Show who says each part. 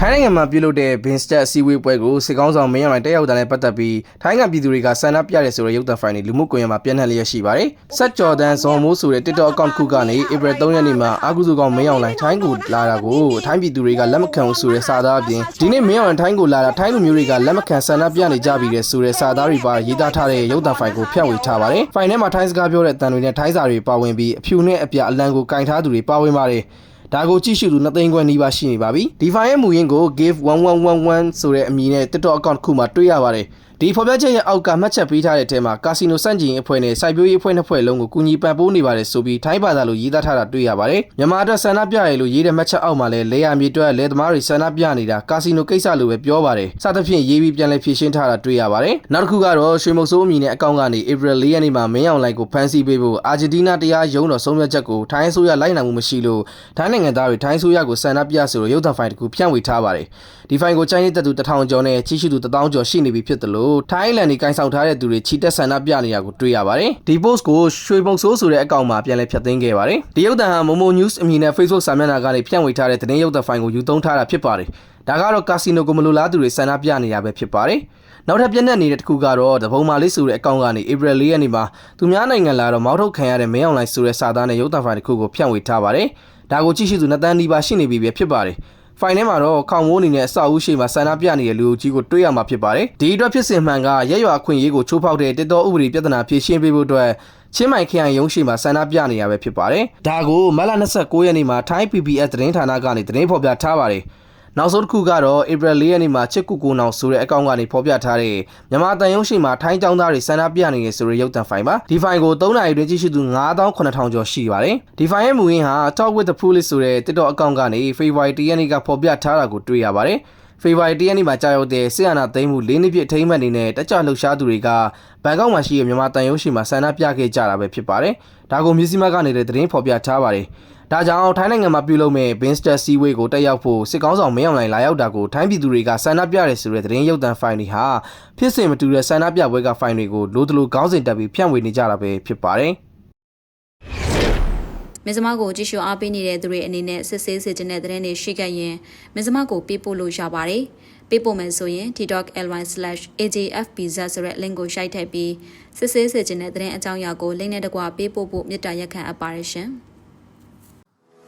Speaker 1: ထိုင်းနိုင်ငံမှာပြုလုပ်တဲ့ဘင်စတက်အစည်းအဝေးပွဲကိုစစ်ကောင်းဆောင်မင်းအောင်လှိုင်တက်ရောက်တာနဲ့ပတ်သက်ပြီးထိုင်းကပြည်သူတွေကဆန္ဒပြရဲဆိုတဲ့ရုပ်သံဖိုင်တွေလူမှုကွန်ရက်မှာပြန့်နှံ့လျက်ရှိပါတယ်။ဆက်ကျော်တန်ဇော်မိုးဆိုတဲ့ TikTok account တစ်ခုကနေဧပြီ3ရက်နေ့မှာအာကုစုကောင်မင်းအောင်လှိုင်ထိုင်းကိုလာတာကိုထိုင်းပြည်သူတွေကလက်မခံဘူးဆိုတဲ့စာသားအပြင်ဒီနေ့မင်းအောင်လှိုင်ထိုင်းကိုလာတာထိုင်းလူမျိုးတွေကလက်မခံဆန္ဒပြနေကြပြီတဲ့ဆိုတဲ့စာသားတွေပါရေးသားထားတဲ့ရုပ်သံဖိုင်ကိုဖြန့်ဝေထားပါတယ်။ဖိုင်ထဲမှာထိုင်းစကားပြောတဲ့အတန်တွေနဲ့ထိုင်းစာတွေပါဝင်ပြီးအဖြူနဲ့အပြအလံကိုကင်ထားသူတွေပါဝင်ပါတယ်။ ဒါကိုကြည့်ရှုသူ2သိန်းခွဲနီးပါးရှိနေပါပြီ။ DeFi ရဲ့မူရင်းကို give1111 ဆိုတဲ့အမည်နဲ့ TikTok account တစ်ခုမှာတွေ့ရပါတယ်။ဒီဖော်ပြချက်ရဲ့အောက်ကမှတ်ချက်ပေးထားတဲ့အထက်မှာကာစီနိုစန့်ကျင်ရေးအဖွဲ့နဲ့စိုက်ပျိုးရေးအဖွဲ့နှစ်ဖွဲ့လုံးကိုကူညီပံ့ပိုးနေပါတယ်ဆိုပြီးထိုင်းဘာသာလိုရေးသားထားတာတွေ့ရပါတယ်။မြန်မာအတွက်ဆန္ဒပြရလို့ရေးတဲ့မှတ်ချက်အောက်မှာလည်းလေယာမြေအတွက်လဲသမားတွေဆန္ဒပြနေတာကာစီနိုကိစ္စလိုပဲပြောပါတယ်။စသဖြင့်ရေးပြီးပြန်လည်ဖြည့်ရှင်းထားတာတွေ့ရပါတယ်။နောက်တစ်ခုကတော့ရွှေမုတ်ဆိုးအမည်နဲ့အကောင့်ကနေ April 4ရက်နေ့မှာမင်းအောင်လှိုင်ကိုဖမ်းဆီးပေးဖို့အာဂျင်တီးနားတရားရုံးတော်ဆုံးဖြတ်ချက်ကိုထိုင်းအစိုးရလိုက်နိုင်မှုမရှိလို့ထိုင်းနိုင်ငံသားတွေထိုင်းအစိုးရကိုဆန္ဒပြဆိုလို့ရုပ်သံဖိုင်တစ်ခုဖြန့်ဝေထားပါတယ်။ဒီဖိုင်ကိုချိုင်းနေတဲ့သူ1000ကျော်နဲ့ကြီးစုသူ1000ကျော်ရှိနေပြီဖြစ်တယ်လို့ထိုင်းလန်ဒီကန်ဆောင်ထားတဲ့သူတွေချီတက်ဆန္ဒပြနေတာကိုတွေ့ရပါတယ်။ဒီ post ကိုရွှေမုတ်ဆိုးဆိုတဲ့အကောင့်မှာပြန်လည်ဖျက်သိမ်းခဲ့ပါတယ်။ဒီရုပ်သံဟာ Momo News အမည်နဲ့ Facebook စာမျက်နှာကနေဖြန့်ဝေထားတဲ့သတင်းရုပ်သံဖိုင်ကိုယူသုံးထားတာဖြစ်ပါတယ်။ဒါကတော့ကာစီနိုကိုမလိုလားသူတွေဆန္ဒပြနေတာပဲဖြစ်ပါတယ်။နောက်ထပ်ပြည့်နှက်နေတဲ့တစ်ခုကတော့တပုံမာလေးဆိုတဲ့အကောင့်ကနေ April 4ရက်နေ့မှာသူများနိုင်ငံလာတော့မောက်ထုတ်ခံရတဲ့မင်းအောင်လိုင်းဆိုတဲ့စာသားနဲ့ရုပ်သံဖိုင်တစ်ခုကိုဖြန့်ဝေထားပါတယ်။ ဒါကိုကြည့်ရှုသူနှစ်တန်းနီးပါးရှိနေပြီပဲဖြစ်ပါတယ်။ဖိုင်ထဲမှာတော့ခေါင်မိုးအနေနဲ့အဆောက်အဦရှိမှာဆန္ဒပြနေတဲ့လူအုပ်ကြီးကိုတွေ့ရမှာဖြစ်ပါတယ်။ဒီအတွက်ဖြစ်စဉ်မှန်ကရက်ရွာအခွင့်အရေးကိုချိုးဖောက်တဲ့တစ်တော်ဥပဒေပြဿနာဖြေရှင်းပေးဖို့အတွက်ချင်းမိုင်ခရိုင်ရုံးရှိမှာဆန္ဒပြနေရပဲဖြစ်ပါတယ်။ဒါကိုမတ်လ29ရက်နေ့မှာထိုင်း PBS သတင်းဌာနကနေသတင်းဖော်ပြထားပါတယ်။ နောက်ဆုံးတစ်ခုကတော့ April 4ရက်နေ့မှာချစ်ကူကိုနောင်ဆိုတဲ့အကောင့်ကနေဖော်ပြထားတဲ့မြန်မာတန်ရုံးရှိမှာထိုင်းចောင်းသားတွေဆန္ဒပြနေရဆိုတဲ့ရုပ်သံဖိုင်ပါဒီဖိုင်ကို3နာရီတွင်ကြည့်ရှုသူ9800ကျော်ရှိပါတယ်ဒီဖိုင်ရဲ့မူရင်းဟာ Talk with the Police ဆိုတဲ့ TikTok အကောင့်ကနေ February 1ရက်နေ့ကဖော်ပြထားတာကိုတွေ့ရပါတယ်ဖေဖော်ဝါရီ၁ရက်နေ့မှာကြာရောက်တဲ့ဆီယနာသိမ်းမှု၄နှစ်ပြည့်အထိမ်းအမှတ်အနေနဲ့တက်ကြလှုပ်ရှားသူတွေကဘန်ကောက်မှာရှိတဲ့မြန်မာတန်ရုံးရှိမှာဆန္ဒပြခဲ့ကြတာပဲဖြစ်ပါတယ်။ဒါကိုမြစည်းမကနေတဲ့သတင်းဖော်ပြထားပါတယ်။ ဒါကြောင့်ထိုင်းနိုင်ငံမှာပြုလုပ်မဲ့ Binster Seaway ကိုတက်ရောက်ဖို့စစ်ကောင်းဆောင်မင်းအောင်လှိုင်လာရောက်တာကိုထိုင်းပြည်သူတွေကဆန္ဒပြရဲဆိုတဲ့သတင်းရုပ်သံဖိုင်တွေဟာဖြစ်စဉ်မတူတဲ့ဆန္ဒပြပွဲကဖိုင်တွေကိုလိုတလိုကောင်းစဉ်တက်ပြီးဖြန့်ဝေနေကြတာပဲဖြစ်ပါတယ်။
Speaker 2: မင်းစမကိုကြည့်ရှုအားပေးနေတဲ့သူတွေအနေနဲ့စစ်ဆေးစေခြင်းတဲ့တဲ့တွေရှိခဲ့ရင်မင်းစမကိုပေးပို့လို့ရပါတယ်။ပေးပို့မယ်ဆိုရင် TikTok.ly/ajfpz ဆိုတဲ့ link ကိုရိုက်ထည့်ပြီးစစ်ဆေးစေခြင်းတဲ့တဲ့အကြောင်းအရာကို link နဲ့တကွပေးပို့ဖို့မြစ်တာရက်ခံအပ်ပါတယ်ရှင်။